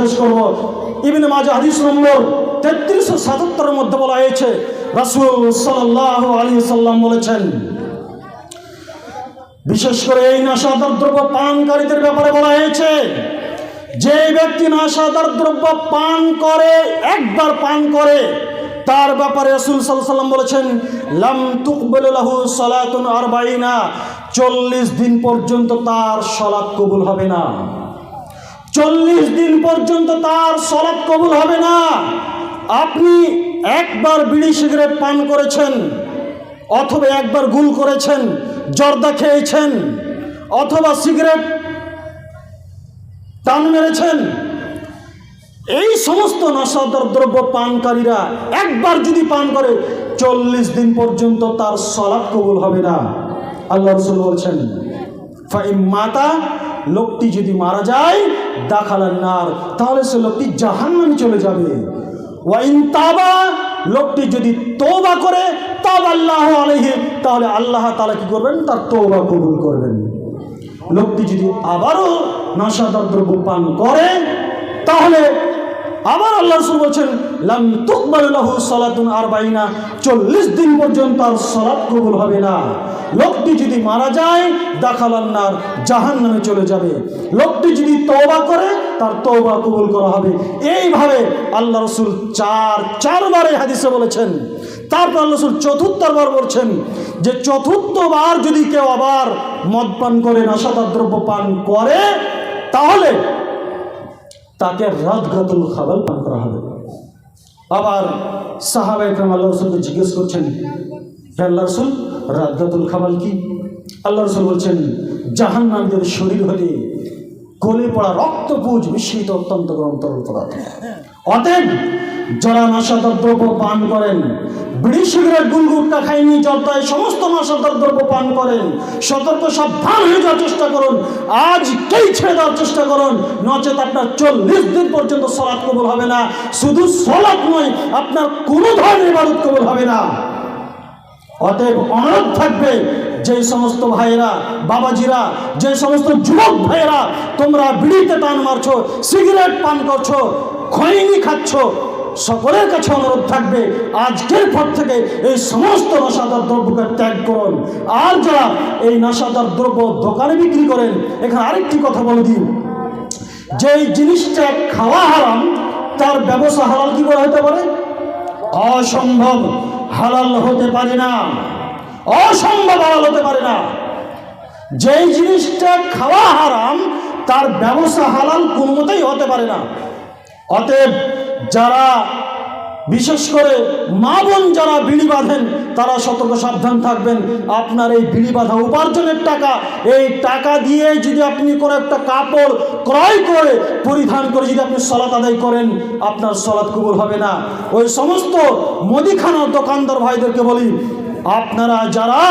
শেষ করব। ইবিন মাজা হাদিস নম্বর তেত্রিশশো সাতাত্তরের মধ্যে বলা হয়েছে রাসুল সাল্লাহ আলী সাল্লাম বলেছেন, বিশেষ করে এই নাশাদার দ্রব্য পানকারীদের ব্যাপারে বলা হয়েছে যে ব্যক্তি নাশাদার দ্রব্য পান করে, একবার পান করে, তার ব্যাপারে রসুল সাল্লাম বলেছেন, লাম তুকবেলাহু সালাতুন আরবাইনা, চল্লিশ দিন পর্যন্ত তার সলাৎ কবুল হবে না। চল্লিশ দিন পর্যন্ত তার সলাৎ কবুল হবে না। আপনি একবার বিড়ি সিগারেট পান করেছেন, অথবা একবার গুল করেছেন, জর্দা খেয়েছেন, অথবা সিগারেট টান মেরেছেন, এই সমস্ত নশাদার দ্রব্য পানকারীরা একবার যদি পান করে, চল্লিশ দিন পর্যন্ত তার সলাপ কবুল হবে না। আল্লাহ রসুল বলছেন মাতা, লোকটি যদি মারা যায় দাখালার নার তাহলে সে লোকটি জাহান্নামে চলে যাবে। ওয়াইন তাবা, লোকটি যদি তোবা করে, তাব আল্লাহ আলহে তাহলে আল্লাহ তালা কি করবেন? তার তোবা কবুল করবেন। লোকটি যদি আবারও নাশাদার পান করে, তাহলে আবার আল্লাহ বলছেন লাম তুকবালুল্লাহু সালাতুন আর বাইনা চল্লিশ দিন পর্যন্ত আর সলাৎ কবুল হবে না। লোকটি যদি মারা যায় দাখালান্নার জাহান নামে চলে যাবে। লোকটি যদি তওবা করে, তার তওবা কবুল করা হবে। এইভাবে আল্লাহ রসুল চার, চারবার এই হাদিসে বলেছেন। তারপর আল্লাহ রসুল চতুর্থবার বলছেন যে, চতুর্থবার যদি কেউ আবার মদ পান করে নাশাদার দ্রব্য পান করে, তাহলে তাকে রাতগাতুল খাবাল পান করা হবে। আবার সাহাবা ইকরাম আল্লাহ রসুলকে জিজ্ঞেস করছেন, হে আল্লাহ রসুল রাজদাতুল খাবাল কি? আল্লাহ রসুল বলছেন জাহান নামীদের শরীর হলে গলে পড়া রক্তপুজ মিশ্রিত অত্যন্ত গরম তরল পদার্থ। অতএব যারা নাশাদার দ্রব্য পান করেন বিড়ি সিগারেট গুলগুটটা খাইনি, জর্দায় সমস্ত নাশাদার দ্রব্য পান করেন, সতর্ক সাবধান হয়ে যাওয়ার চেষ্টা করুন, আজকেই ছেড়ে দেওয়ার চেষ্টা করুন, নচেত আপনার চল্লিশ দিন পর্যন্ত সলাৎ কবুল হবে না, শুধু সলাৎ নয়, আপনার কোনো ধরনের ইবাদত কবুল হবে না। অতএব অনুরোধ থাকবে, যে সমস্ত ভাইয়েরা, বাবাজিরা, যে সমস্ত যুবক ভাইয়েরা, তোমরা বিড়িতে টান মারছো, সিগারেট পান করছ খৈনি খাচ্ছ সকলের কাছে অনুরোধ থাকবে, আজকের পর থেকে এই সমস্ত নশাদার দ্রব্যকে ত্যাগ করুন। আর যারা এই নশাদার দ্রব্য দোকানে বিক্রি করেন, এখানে আরেকটি কথা বলে দিন যেই জিনিসটা খাওয়া হারাম, তার ব্যবসা হালাল কি করে হতে পারে? অসম্ভব, হালাল হতে পারে না। অসম্ভব হালাল হতে পারে না। যেই জিনিসটা খাওয়া হারাম, তার ব্যবসা হালাল কোনো মতেই হতে পারে না। অতএব যারা, বিশেষ করে মা বোন যারা বিড়ি বাঁধেন, তারা সতর্ক সাবধান থাকবেন। আপনার এই বিড়ি বাঁধা উপার্জনের টাকা, এই টাকা দিয়ে যদি আপনি কোনো একটা কাপড় ক্রয় করে, পরিধান করে যদি আপনি সলাত আদায় করেন, আপনার সলাৎ কবুল হবে না। ওই সমস্ত মুদিখানার দোকানদার ভাইদেরকে বলি, আপনারা যারা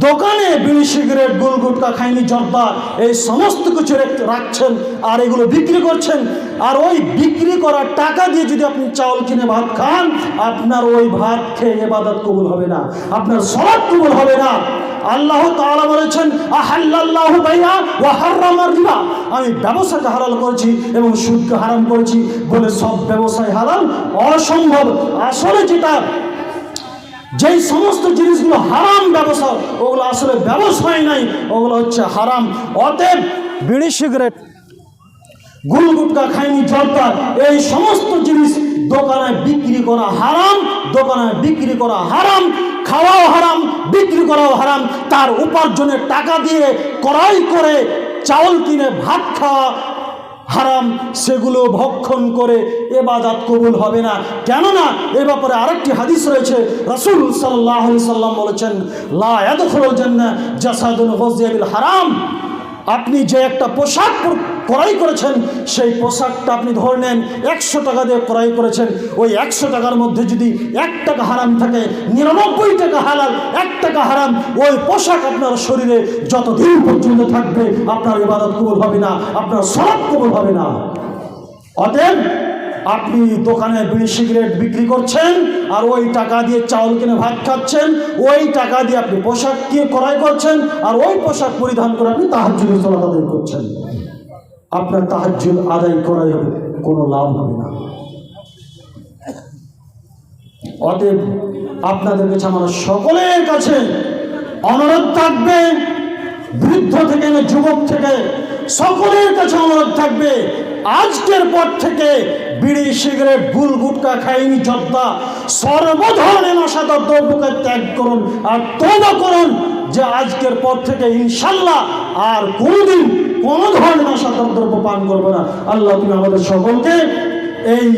দোকানে বিড়ি, সিগারেট, গুল গুটকা খাইনি জর্দা এই সমস্ত কিছু রেখ- রাখছেন আর এগুলো বিক্রি করছেন। আর ওই বিক্রি করার টাকা দিয়ে যদি আপনি চাউল কিনে ভাত খান, আপনার ওই ভাত খেয়ে এবাদত কবুল হবে না, আপনার সলাদ কবুল হবে না। আল্লাহ তাআলা বলেছেন, আহাল্লাল্লাহু আমি ব্যবসাকে হালাল করেছি এবং সুদকে হারাম করেছি। বলে সব ব্যবসায় হালাল, অসম্ভব। আসলে যেটা যেই সমস্ত জিনিসগুলো হারাম ব্যবসা, ওগুলো আসলে ব্যবসায় নাই, ওগুলো হচ্ছে হারাম। অতএব বিড়ি সিগারেট গুল গুটকা খাইনি জর্দা এই সমস্ত জিনিস দোকানে বিক্রি করা হারাম, দোকানে বিক্রি করা হারাম, খাওয়াও হারাম, বিক্রি করাও হারাম। তার উপার্জনের টাকা দিয়ে ক্রয় করে চাউল কিনে ভাত খাওয়া হারাম, সেগুলো ভক্ষণ করে এবাদাত কবুল হবে না। কেননা এ ব্যাপারে আরেকটি হাদিস রয়েছে। রসুল সাল্লাহ সাল্লাম বলেছেন, লা জাসাদুল জান্নাহ জাসাদুন গযিয়া বিল হারাম। আপনি যে একটা পোশাক ক্রয় করেছেন, সেই পোশাকটা আপনি ধরে নেন, একশো টাকা দিয়ে ক্রয় করেছেন। ওই একশো টাকার মধ্যে যদি এক টাকা হারাম থাকে, নিরানব্বই টাকা হালাল, এক টাকা হারাম, ওই পোশাক আপনার শরীরে যতদিন পর্যন্ত থাকবে, আপনার ইবাদত কবুল হবে না, আপনার সলাপ কবুল হবে না। অতএব, আপনি দোকানে বিড়ি সিগারেট বিক্রি করছেন, আর ওই টাকা দিয়ে চাউল কিনে ভাত খাচ্ছেন, ওই টাকা দিয়ে আপনি পোশাক কিনে ক্রয় করছেন, আর ওই পোশাক পরিধান করে আপনি তাহার জন্য চলাচল করছেন। আপনার তাহাজ্জুদ আদায় হবে, কোনো লাভ হবে না। অতএব আপনাদের কাছে আমার সকলের কাছে অনুরোধ থাকবে, বৃদ্ধ থেকে যুবক থেকে, সকলের কাছে অনুরোধ থাকবে, আজকের পর থেকে বিড়ি, সিগারেট গুল গুটকা, খাইনি, জর্দা, সর্বধরনের নেশাদার দ্রব্যকে ত্যাগ করুন আর তবা করুন যে আজকের পর থেকে ইনশাল্লাহ আর কোনোদিন কোনো ধরনের নাশাদার দ্রব্য পান করব না। আল্লাহ তুমি আমাদের সকলকে এই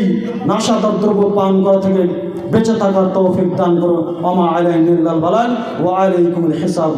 নাশাদার দ্রব্য পান করা থেকে বেঁচে থাকার তৌফিক দান করো। আমা নির্লাল বালান ও আলাইকুম হিসাব।